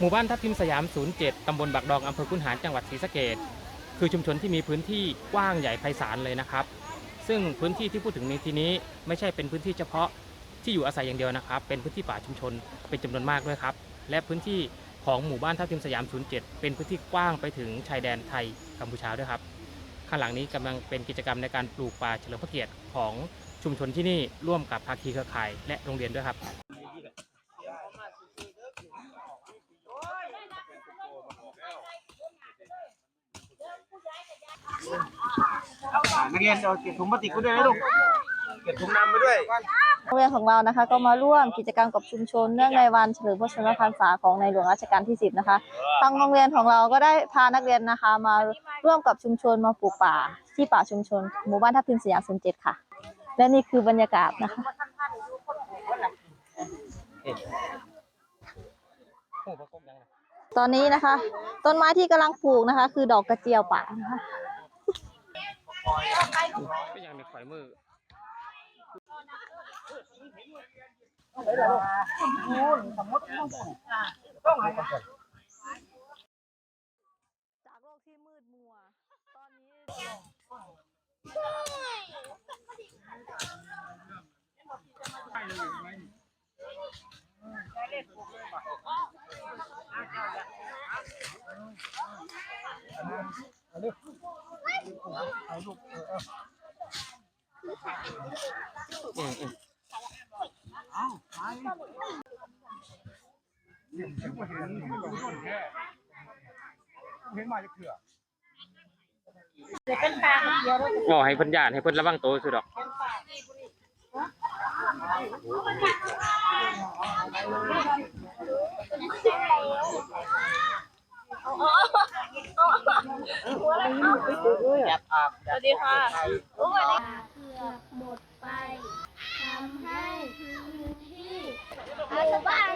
หมู่บ้านทับทิมสยาม 07 ตำบลบักดอง อำเภอคุนหารจังหวัดศรีสะเกดคือชุมชนที่มีพื้นที่กว้างใหญ่ไพศาลเลยนะครับ ซึ่งพื้นที่ที่พูดถึงในที่นี้ไม่ใช่เป็นพื้นที่เฉพาะที่อยู่อาศัยอย่างเดียวนะครับ เป็นพื้นที่ป่าชุมชนเป็นจำนวนมากด้วยครับ และพื้นที่ของหมู่บ้านทับทิมสยาม 07 เป็นพื้นที่กว้างไปถึงชายแดนไทยกัมพูชาด้วยครับ ข้างหลังนี้กำลังเป็นกิจกรรมในการปลูกป่าเฉลิมพระเกียรติของชุมชนที่นี่ร่วมกับภาคีเครือข่ายและโรงเรียนด้วยครับ นักเรียนเอาเก็บถุงพลาสติกไปด้วยนะลูก เก็บถุงน้ำไปด้วย โรงเรียนของเรานะคะก็มาร่วมกิจกรรมกับชุมชนเนื่องในวันเฉลิมพระชนมพรรษาของในหลวงรัชกาลที่ 10 นะคะทางโรงเรียนของเราก็ได้พานักเรียนนะคะ มาร่วมกับชุมชนมาปลูกป่า ที่ป่าชุมชนหมู่บ้านทับทิมสยาม07ค่ะ และนี่คือบรรยากาศนะคะ ตอนนี้นะคะ ต้นไม้ที่กำลังปลูกนะคะ คือดอกกระเจียวป่านะคะ ก็ยังในข่อยมือจากโลกที่มืดมัว ตอนนี้ อืมอืมเห็นมาจะเถื่อบอกให้เพิ่นญาติให้เพิ่นระวังตัวสุดดอก สวัสดีค่ะเกือบหมดไปทำให้พื้นที่อาชาวบ้าน